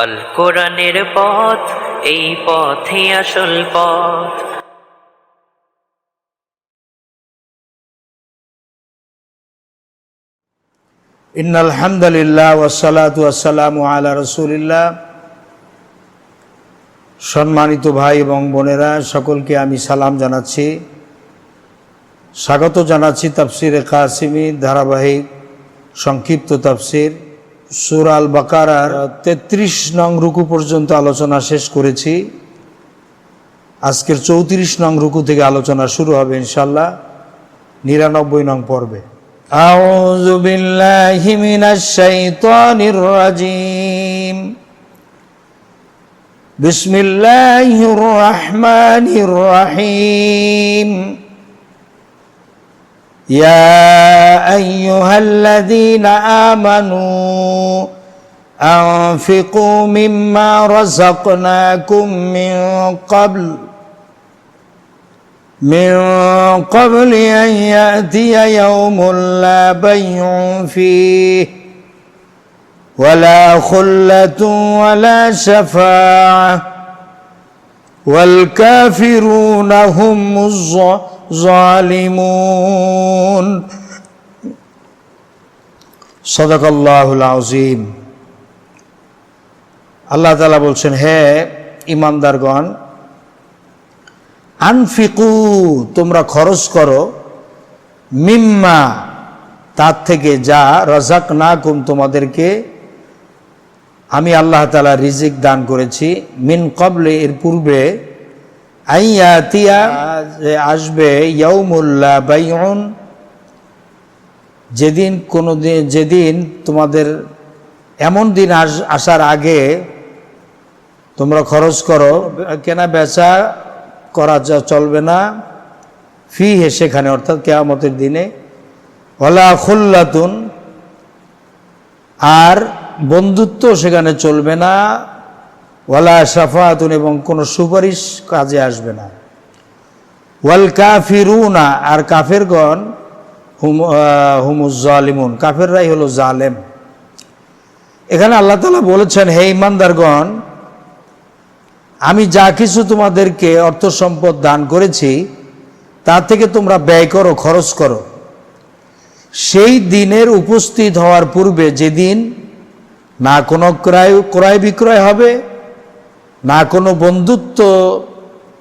আল কোরআনের পথ, এই পথে আসল পথ। ইন আলহামদুলিল্লাহ ওয়াসালাতু ওয়াসালামু আলা রসুলিল্লাহ। সম্মানিত ভাই এবং বোনেরা, সকলকে আমি সালাম জানাচ্ছি। স্বাগত জানাচ্ছি তাফসিরে কাসিমি, ধারাবাহিক সংক্ষিপ্ত তাফসির। সুর আল বাকারার তেত্রিশ নং রুকু পর্যন্ত আলোচনা শেষ করেছি আজকের চৌত্রিশ নং রুকু থেকে আলোচনা শুরু হবে ইনশাল্লাহ নিরানব্বই নং পর্বে أعوذ بالله من الشيطان الرجيم بسم الله الرحمن الرحيم يا أيها الذين آمنوا أنفقوا مما رزقناكم من قبل من قبل أن يأتي يوم لا بيع فيه ولا خلة ولا شفاعة والكافرون هم الظالمون জালিমুন। সদাকাল্লাহুল আজিম আল্লাহ তালা বলছেন, হে ইমানদারগণ আনফিকু, তোমরা খরচ করো, মিম্মা, তার থেকে যা রাজাক না কুম তোমাদেরকে আমি আল্লাহ তালা রিজিক দান করেছি, মিন কবলে এর পূর্বে আসবে বাইউন, যেদিন কোনো দিন, যেদিন তোমাদের এমন দিন আস, আসার আগে তোমরা খরচ করো, কেনা বেচা করা যা চলবে না। ফি হে সেখানে, অর্থাৎ কেয়ামতের দিনে। ওলা খুল্লাতুন, আর বন্ধুত্ব সেখানে চলবে না। ওয়ালা সাফাতুন এবং কোনো সুপারিশ কাজে আসবে না। ওয়াল কাফিরুনা, আর কাফেরগণ হুম হুমুজালিমুন কাফেররাই হলো জালেম। এখানে আল্লাহ তালা বলেছেন, হে ইমানদারগণ, আমি যা কিছু তোমাদেরকে অর্থ সম্পদ দান করেছি, তা থেকে তোমরা ব্যয় করো, খরচ করো। সেই দিনের উপস্থিত হওয়ার পূর্বে যেদিন না কোনো ক্রয় ক্রয় বিক্রয় হবে না কোনো বন্ধুত্ব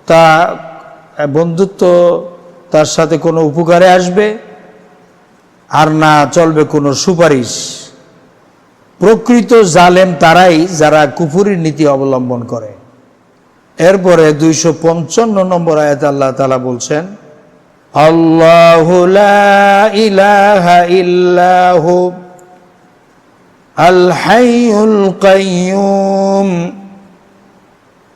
তা, বন্ধুত্ব তার সাথে কোনো উপকারে আসবে, আর না চলবে কোনো সুপারিশ। প্রকৃত জালেম তারাই যারা কুফুরির নীতি অবলম্বন করে। এরপরে দুইশো পঞ্চান্ন নম্বর আয়াত আল্লাহ তালা বলছেন, আল্লাহ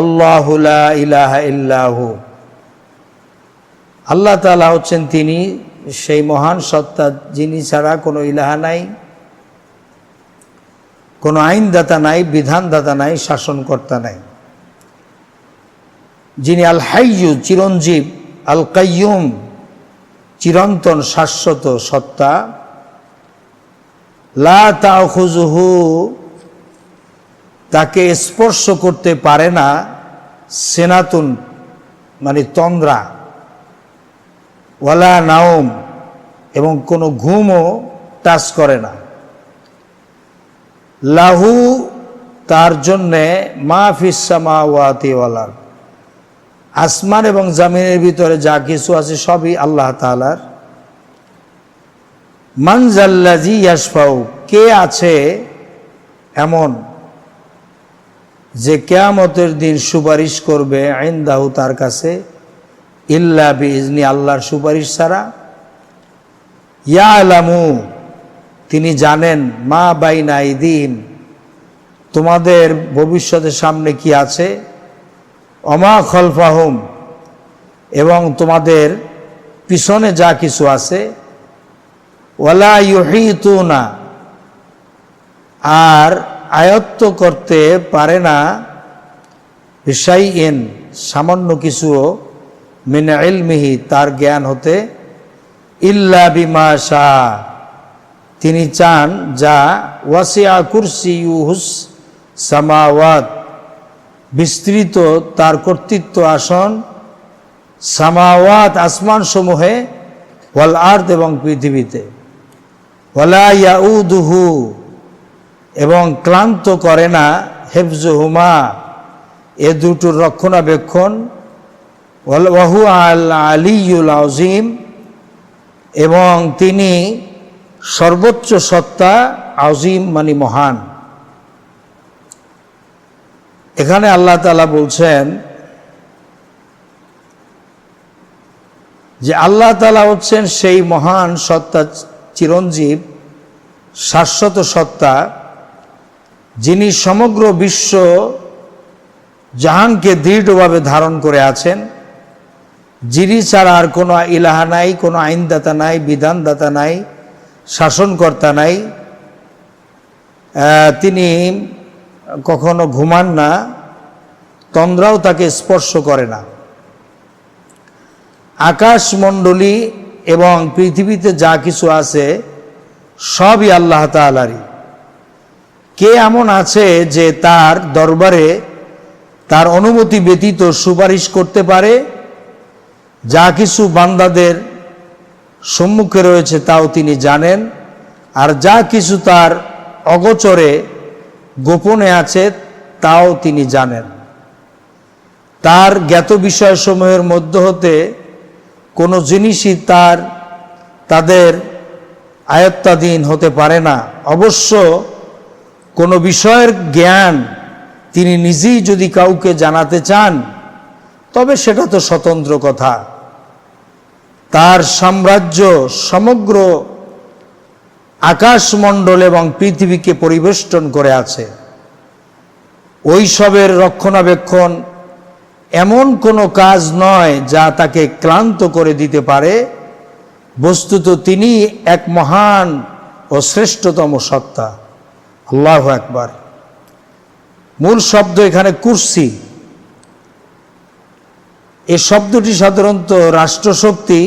আল্লাহুলা আল্লাহ তালা হচ্ছেন তিনি সেই মহান সত্তা যিনি ছাড়া কোনো ইলাহা নাই, কোনো আইনদাতা নাই, বিধানদাতা নাই, শাসনকর্তা নাই। যিনি আল হাইয়ু চিরঞ্জীব, আল কাইয়ুম চিরন্তন শাশ্বত সত্তা। লা তাহুজুহু তাকে স্পর্শ করতে পারে না সেনাতুন মানে তন্দ্রা, ওয়ালা নাওম, এবং কোনো ঘুমও টাচ করে না। লাহু তার জন্যে মা ফিসামা ওয়াতিওয়ালার আসমান এবং জামিনের ভিতরে যা কিছু আছে সবই আল্লাহ তালার মানজাল্লাজি ইয়াসফাউ কে আছে এমন যে কেয়ামতের দিন সুপারিশ করবে আইন্দাহু তার কাছে, ইল্লা বিজনি আল্লাহর সুপারিশ ছাড়া। ইয়া আলামু তিনি জানেন, মা বাইনাই দিন তোমাদের ভবিষ্যতের সামনে কি আছে? অমা খলফাহুম, এবং তোমাদের পিছনে যা কিছু আছে। ওলা ওয়ালা ইউহিতুনা, আর আয়ত্ত করতে পারে না বিষাই এন সামান্য কিছুও মিনে ইলমিহি, তার জ্ঞান হতে ইল্লা বিমা শাহ। তিনি চান যা ওয়াসিয়া কুরসি ইউহুস সামাওয়াত, বিস্তৃত তার কর্তৃত্ব আসন, সামাওয়াত আসমান সমূহে ওয়াল আর্থ এবং পৃথিবীতে। ওয়ালা ইয়াউদুহু এবং ক্লান্ত করে না, হেফজুহুমা, এ দুটোর রক্ষণাবেক্ষণ ওয়াহু আল আলিউল আজিম এবং তিনি সর্বোচ্চ সত্তা আজিম মানে মহান। এখানে আল্লাহ তালা বলছেন যে আল্লাহ তালা হচ্ছেন সেই মহান সত্তা, চিরঞ্জীব, শাশ্বত সত্তা যিনি সমগ্র বিশ্ব জাহানকে দৃঢ়ভাবে ধারণ করে আছেন, যিনি ছাড়া আর কোনো ইলাহা নাই, কোনো আইনদাতা নাই, বিধানদাতা নাই, শাসনকর্তা নাই তিনি কখনো ঘুমান না, তন্দ্রাও তাকে স্পর্শ করে না। আকাশমণ্ডলী এবং পৃথিবীতে যা কিছু আছে, সবই আল্লাহ তালারই কে এমন আছে যে তার দরবারে তার অনুমতি ব্যতীত সুপারিশ করতে পারে? যা কিছু বান্দাদের সম্মুখে রয়েছে তাও তিনি জানেন। আর যা কিছু তার অগোচরে গোপনে আছে তাও তিনি জানেন। তার জ্ঞাত বিষয়সমূহের মধ্য হতে কোনো জিনিসই তার, তাদের আয়ত্তাধীন হতে পারে না। অবশ্য কোনো বিষয়ের জ্ঞান তিনি নিজেই যদি কাউকে জানাতে চান, তবে সেটা তো স্বতন্ত্র কথা। তার সাম্রাজ্য সমগ্র আকাশমণ্ডল এবং পৃথিবীকে পরিবেষ্টন করে আছে। ওইসবের রক্ষণাবেক্ষণ এমন কোনো কাজ নয় যা তাকে ক্লান্ত করে দিতে পারে। বস্তুত তিনি এক মহান ও শ্রেষ্ঠতম সত্তা। আল্লাহ একবার মূল শব্দ এখানে কুর্সি। এই শব্দটি সাধারণত রাষ্ট্রশক্তি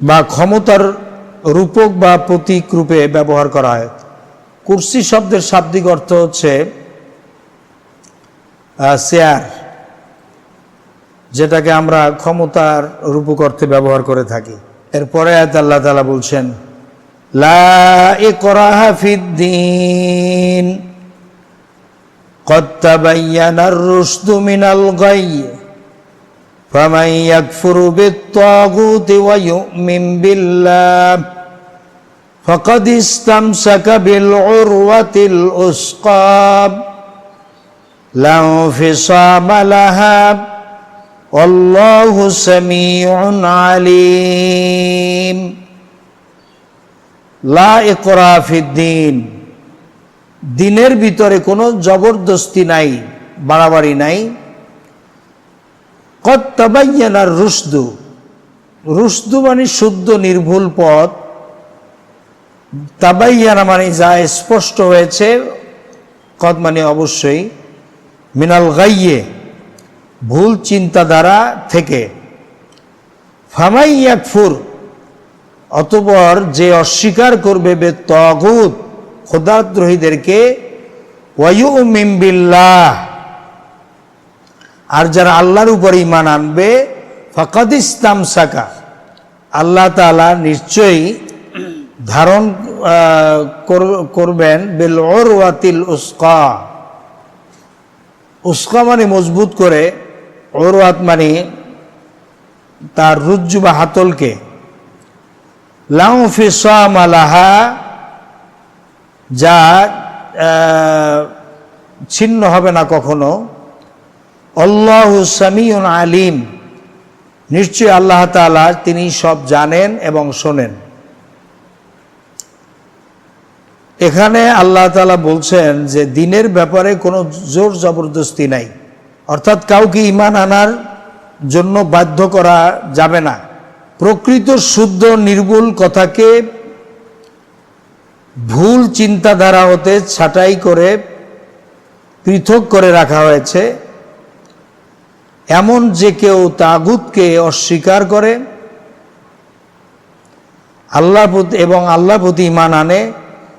বা ক্ষমতার রূপক বা প্রতীক রূপে ব্যবহার করা হয়। কুর্সি শব্দের শাব্দিক অর্থ হচ্ছে চেয়ার যেটাকে আমরা ক্ষমতার রূপক অর্থে ব্যবহার করে থাকি। এরপরে আয়াত আল্লাহ তালা বলছেন لا إكراه في الدين قد تبين الرشد من الغي فمن يكفر بالطاغوت ويؤمن بالله فقد استمسك بالعروة الأسقاب لا انفصام لها والله سميع عليم লা দিনের ভিতরে কোনো জবরদস্তি নাই, বাড়াবাড়ি নাই। কত তাবাইয়ানার রুশদু। রুশদু মানে শুদ্ধ, নির্ভুল পথ। তাবাইয়ানা মানে যা স্পষ্ট হয়েছে, কদ মানে অবশ্যই। মিনাল গাইয়ে, ভুল চিন্তাধারা থেকে। ফামাই ইয়াকফুর অতপর যে অস্বীকার করবে বে তগুত খোদাদ্রোহীদেরকে ওয়ু মিম্বিল্লাহ আর যারা আল্লাহর উপর ইমান আনবে, ফকাদ ইসলাম সাকা আল্লাহ তালা নিশ্চয়ই ধারণ করবেন বেল ওয়াতিল উস্কা। উস্কা মানে মজবুত করে ওরওয়াত মানে তার রুজ্জু বা হাতলকে সামালাহা যা ছিন্ন হবে না কখনো। আল্লাহ সামিউন আলিম। নিশ্চয় আল্লাহ তাআলা তিনি সব জানেন এবং শোনেন। এখানে আল্লাহ তাআলা বলছেন যে দিনের ব্যাপারে কোনো জোর জবরদস্তি নাই। অর্থাৎ কাউকে ইমান আনার জন্য বাধ্য করা যাবে না। প্রকৃত শুদ্ধ নির্ভুল কথাকে ভুল চিন্তাধারা হতে ছাঁটাই করে পৃথক করে রাখা হয়েছে। এমন যে কেউ তাগুতকে অস্বীকার করে আল্লাহ এবং আল্লাহ প্রতি ইমান আনে,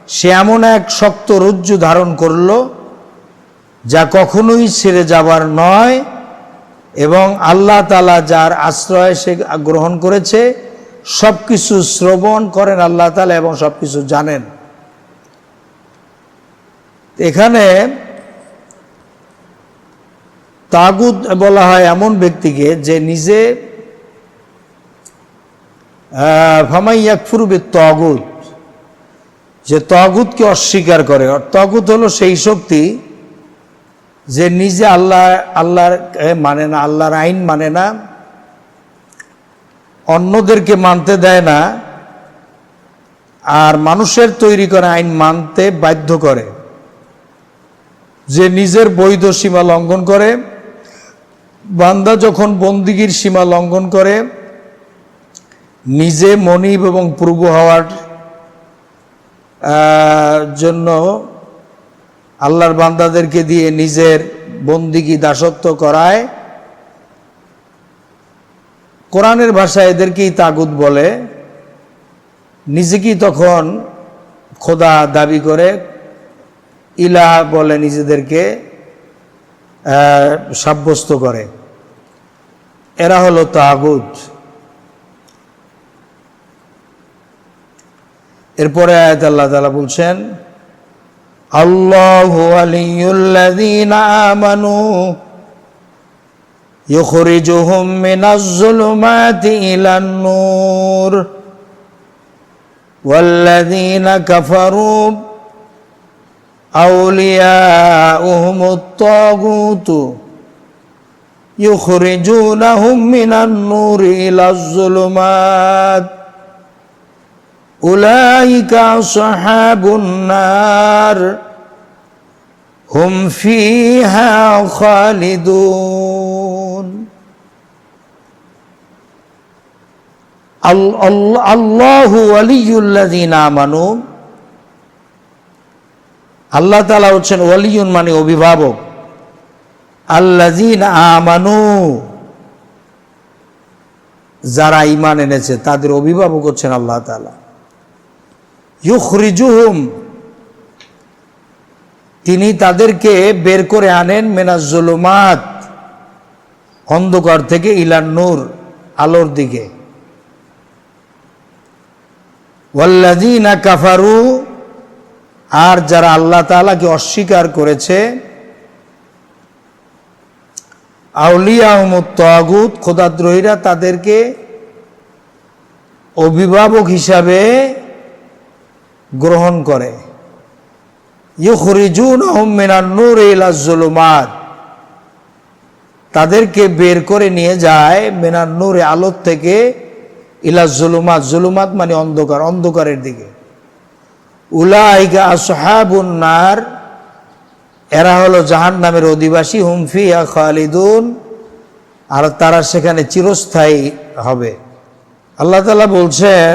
সে এমন এক শক্ত রজ্জু ধারণ করল যা কখনোই ছেড়ে যাবার নয়। এবং আল্লাহ তালা যার আশ্রয় সে গ্রহণ করেছে সব কিছু শ্রবণ করেন আল্লাহ তালা এবং সব কিছু জানেন। এখানে তাগুদ বলা হয় এমন ব্যক্তিকে যে নিজে ফামাইয়াকফুরবে তগুদ যে তগুদকে অস্বীকার করে। তগুদ হলো সেই শক্তি যে নিজে আল্লাহ, আল্লাহর মানে না, আল্লাহর আইন মানে না, অন্যদেরকে মানতে দেয় না, আর মানুষের তৈরি করা আইন মানতে বাধ্য করে। যে নিজের বৈধ সীমা লঙ্ঘন করে, বান্দা যখন বন্দিগির সীমা লঙ্ঘন করে, নিজে মনিব এবং পূর্ব হওয়ার জন্য আল্লাহর বান্দাদেরকে দিয়ে নিজের বন্দিগি দাসত্ব করায়, কোরআনের ভাষায় এদেরকেই তাগুদ বলে, নিজেকেই তখন খোদা দাবি করে ইলা বলে নিজেদেরকে সাব্যস্ত করে। এরা হলো তাগুদ এরপরে আয়াত আল্লাহ তালা বলছেন الله ولي الذين آمنوا يخرجهم من الظلمات إلى النور والذين كفروا أولياؤهم الطاغوت يخرجونهم من النور إلى الظلمات উলাইকা সাহাবুন্নার হুম ফিহা খালিদুন। আল্লাহু আলিউল্লাদিনা মানু আল্লাহ তালা হচ্ছেন ওয়ালিউন মানে অভিভাবক। আল্লাজিন আমানু। যারা ইমান এনেছে, তাদের অভিভাবক হচ্ছেন আল্লাহ তালা ইউখরিজুহুম। তিনি তাদেরকে বের করে আনেন মেনাজুলুমাত অন্ধকার থেকে ইলান নূর, আলোর দিকে। ওয়াল্লাযীনা কাফারু, আর যারা আল্লাহ তাআলাকে অস্বীকার করেছে আউলিয়াহমুত তাগুত খোদাদ্রোহীরা তাদেরকে অভিভাবক হিসাবে গ্রহণ করে। ইউখরিজুনহুম মিনান নূর ইলা যুলুমাত তাদেরকে বের করে নিয়ে যায় মিনান নূরে আলোর থেকে ইলা জুলুমাত। জুলুমাত মানে অন্ধকার, অন্ধকারের দিকে। উলাইকা আসহাবুন এরা হলো জাহান নামের অধিবাসী হুমফিয়া খালিদুন। আর তারা সেখানে চিরস্থায়ী হবে। আল্লাহ তালা বলছেন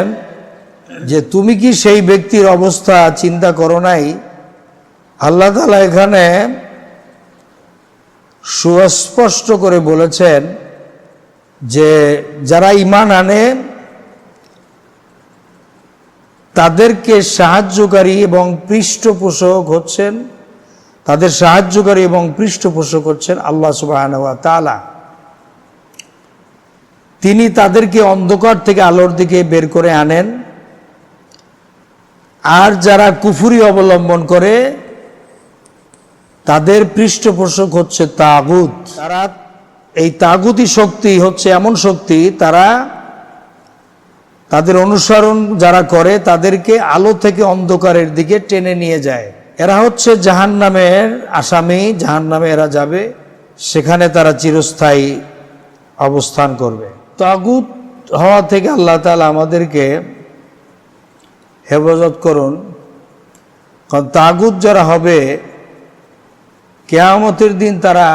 যে তুমি কি সেই ব্যক্তির অবস্থা চিন্তা করো নাই? আল্লাহ তালা এখানে সুস্পষ্ট করে বলেছেন যে যারা ইমান আনে, তাদেরকে সাহায্যকারী এবং পৃষ্ঠপোষক হচ্ছেন, তাদের সাহায্যকারী এবং পৃষ্ঠপোষক হচ্ছেন আল্লাহ সুবাহ তালা তিনি তাদেরকে অন্ধকার থেকে আলোর দিকে বের করে আনেন। আর যারা কুফুরি অবলম্বন করে, তাদের পৃষ্ঠপোষক হচ্ছে তাগুত। তারা এই তাগুতি শক্তি হচ্ছে এমন শক্তি, তারা তাদের অনুসরণ যারা করে, তাদেরকে আলো থেকে অন্ধকারের দিকে টেনে নিয়ে যায়। এরা হচ্ছে জাহান নামের আসামি জাহান নামে এরা যাবে, সেখানে তারা চিরস্থায়ী অবস্থান করবে। তাগুত হওয়া থেকে আল্লাহ তালা আমাদেরকে হেফাজত করুন। কারণ তাগুত যারা হবে, কেয়ামতের দিন তারা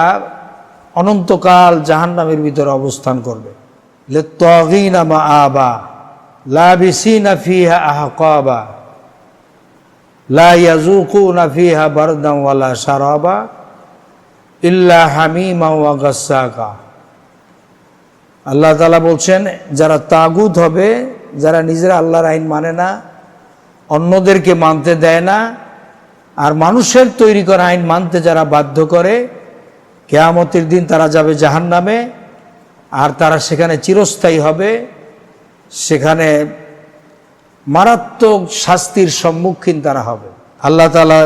অনন্তকাল জাহান্নামের ভিতরে অবস্থান করবে। লে তগিনা মা আবা লাবিসিনা ফিহা আহকাবা, লা ইয়াজুকুনা ফিহা বারদাম ওয়ালা শারাবা, ইল্লা হামিমা ওয়া গাসসাকা আল্লাহ তাআলা বলছেন, যারা তাগুত হবে, যারা নিজেরা আল্লাহর আইন মানে না অন্যদেরকে মানতে দেয় না, আর মানুষের তৈরি করা আইন মানতে যারা বাধ্য করে, কেয়ামতের দিন তারা যাবে জাহান নামে আর তারা সেখানে চিরস্থায়ী হবে। সেখানে মারাত্মক শাস্তির সম্মুখীন তারা হবে। আল্লাহ তালা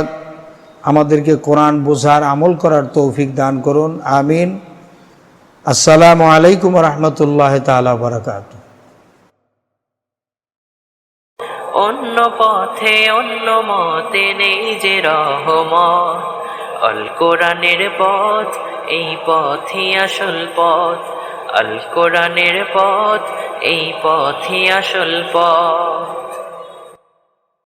আমাদেরকে কোরআন বোঝার আমল করার তৌফিক দান করুন। আমিন। আসসালামু আলাইকুম রহমতুল্লাহ তালা বারকাত অন্য পথে, অন্য মতে নেই যে রহমত। অল কোরআনের পথ, এই পথই আসল পথ। আল কোরআনের পথ, এই পথই আসল পথ।